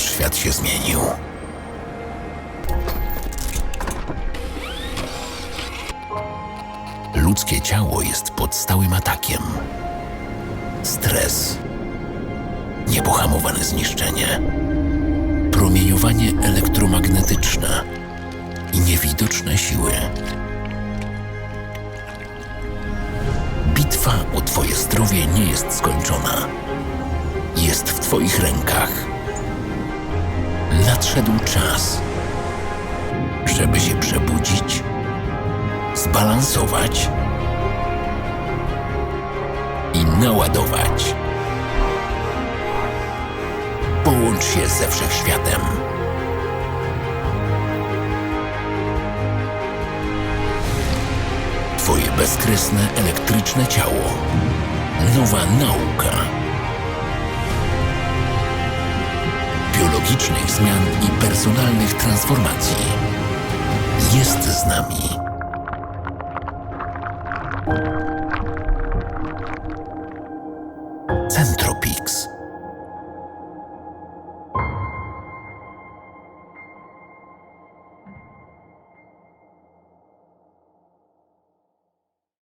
nasz świat się zmienił. Ludzkie ciało jest pod stałym atakiem. Stres, niepohamowane zniszczenie, promieniowanie elektromagnetyczne i niewidoczne siły. Bitwa o Twoje zdrowie nie jest skończona. Jest w Twoich rękach. Nadszedł czas, żeby się przebudzić, zbalansować i naładować. Połącz się ze wszechświatem. Twoje bezkresne elektryczne ciało. Nowa nauka. strategicznych zmian i personalnych transformacji jest z nami. Centropix.